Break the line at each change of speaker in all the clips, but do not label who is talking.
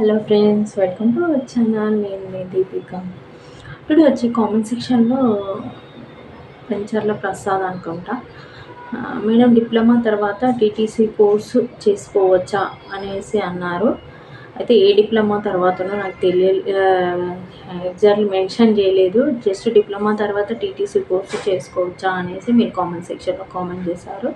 Hello friends welcome to channel నేను మీ దీపిక. ఇప్పుడు వచ్చి కామెంట్ సెక్షన్లో వెంచర్ల ప్రసాద్ అనుకుంటా. మేడం డిప్లొమా తర్వాత టీటీసీ కోర్సు చేసుకోవచ్చా అనేసి అన్నారు. అయితే ఏ డిప్లొమా తర్వాతనో నాకు తెలియ ఎగ్జాక్ట్లీ మెన్షన్ చేయలేదు. జస్ట్ డిప్లొమా తర్వాత టీటీసీ కోర్సు చేసుకోవచ్చా అనేసి మీరు కామెంట్ సెక్షన్లో కామెంట్ చేశారు.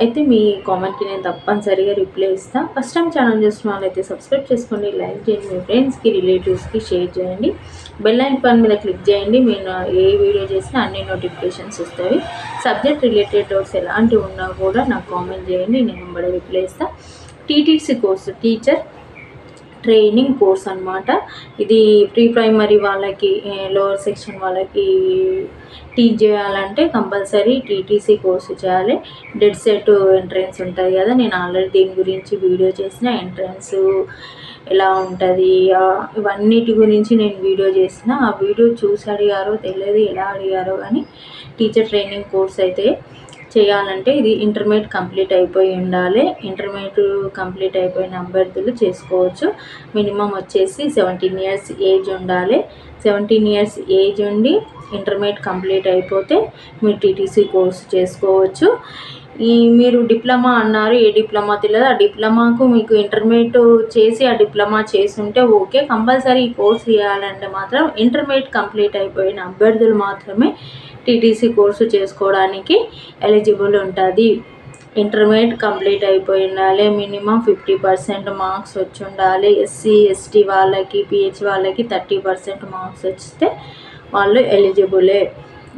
అయితే మీ కామెంట్కి నేను తప్పనిసరిగా రిప్లై ఇస్తాను ఫస్ట్ టైం ఛానల్ చూసిన వాళ్ళైతే సబ్స్క్రైబ్ చేసుకోండి లైక్ చేయండి మీ ఫ్రెండ్స్కి రిలేటివ్స్కి షేర్ చేయండి. బెల్ ఐకాన్ మీద క్లిక్ చేయండి నేను ఏ వీడియో చేసినా అన్ని నోటిఫికేషన్స్ వస్తాయి. సబ్జెక్ట్ రిలేటెడ్ డౌట్స్ ఎలాంటివి ఉన్నా కూడా నాకు కామెంట్ చేయండి నేను వెంబడి రిప్లై ఇస్తాను TTC course teacher training course అనమాట ఇది ప్రీ ప్రైమరీ వాళ్ళకి లోవర్ సెక్షన్ వాళ్ళకి టీచ్ చేయాలంటే కంపల్సరీ టీటీసీ కోర్సు చేయాలి. డెడ్ సెట్ ఎంట్రన్స్ ఉంటుంది కదా నేను ఆల్రెడీ దీని గురించి వీడియో చేసిన. ఎంట్రన్స్ ఎలా ఉంటుంది ఇవన్నిటి గురించి నేను వీడియో చేసిన. ఆ వీడియో చూసి అడిగారో తెలియదు ఎలా అడిగారో కానీ టీచర్ ట్రైనింగ్ కోర్స్ అయితే చేయాలంటే ఇది ఇంటర్మీడియట్ కంప్లీట్ అయిపోయి ఉండాలి. ఇంటర్మీడియట్ కంప్లీట్ అయిపోయిన అభ్యర్థులు చేసుకోవచ్చు. మినిమం వచ్చేసి సెవెంటీన్ ఇయర్స్ ఏజ్ ఉండాలి. సెవెంటీన్ ఇయర్స్ ఏజ్ ఉండి ఇంటర్మీడియట్ కంప్లీట్ అయిపోతే మీరు టీటీసీ కోర్సు చేసుకోవచ్చు. ఈ మీరు డిప్లొమా అన్నారు ఏ డిప్లొమా తెలియదు. ఆ డిప్లొమాకు మీకు ఇంటర్మీడియట్ చేసి ఆ డిప్లొమా చేసి ఉంటే ఓకే. కంపల్సరీ ఈ కోర్స్ చేయాలంటే మాత్రం ఇంటర్మీడియట్ కంప్లీట్ అయిపోయిన అభ్యర్థులు మాత్రమే టీటీసీ కోర్సు చేసుకోవడానికి ఎలిజిబుల్ ఉంటుంది. ఇంటర్మీడియట్ కంప్లీట్ అయిపోయి ఉండాలి మినిమం ఫిఫ్టీ పర్సెంట్ మార్క్స్ వచ్చి ఉండాలి ఎస్సీ ఎస్టీ వాళ్ళకి పిహెచ్ వాళ్ళకి థర్టీ పర్సెంట్ మార్క్స్ వస్తే వాళ్ళు ఎలిజిబులే.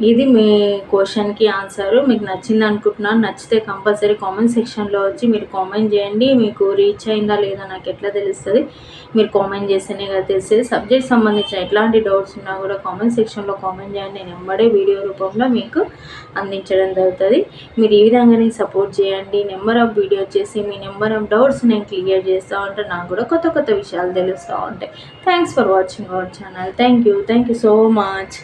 ఇది మీ క్వశ్చన్కి ఆన్సర్. మీకు నచ్చింది అనుకుంటున్నాను. నచ్చితే కంపల్సరీ కామెంట్ సెక్షన్లో వచ్చి మీరు కామెంట్ చేయండి. మీకు రీచ్ అయిందా లేదా నాకు ఎట్లా తెలుస్తుంది? మీరు కామెంట్ చేస్తేనే కదా తెలిసేది సబ్జెక్ట్ సంబంధించిన ఎట్లాంటి డౌట్స్ ఉన్నా కూడా కామెంట్ సెక్షన్లో కామెంట్ చేయండి. నేను ఎంబడే వీడియో రూపంలో మీకు అందించడం జరుగుతుంది. మీరు ఈ విధంగానే సపోర్ట్ చేయండి. నెంబర్ ఆఫ్ వీడియో చేసి మీ నెంబర్ ఆఫ్ డౌట్స్ నేను క్లియర్ చేస్తూ ఉంటే నాకు కూడా కొత్త కొత్త విషయాలు తెలుస్తూ ఉంటాయి. Thanks for watching our channel. Thank you. Thank you so much.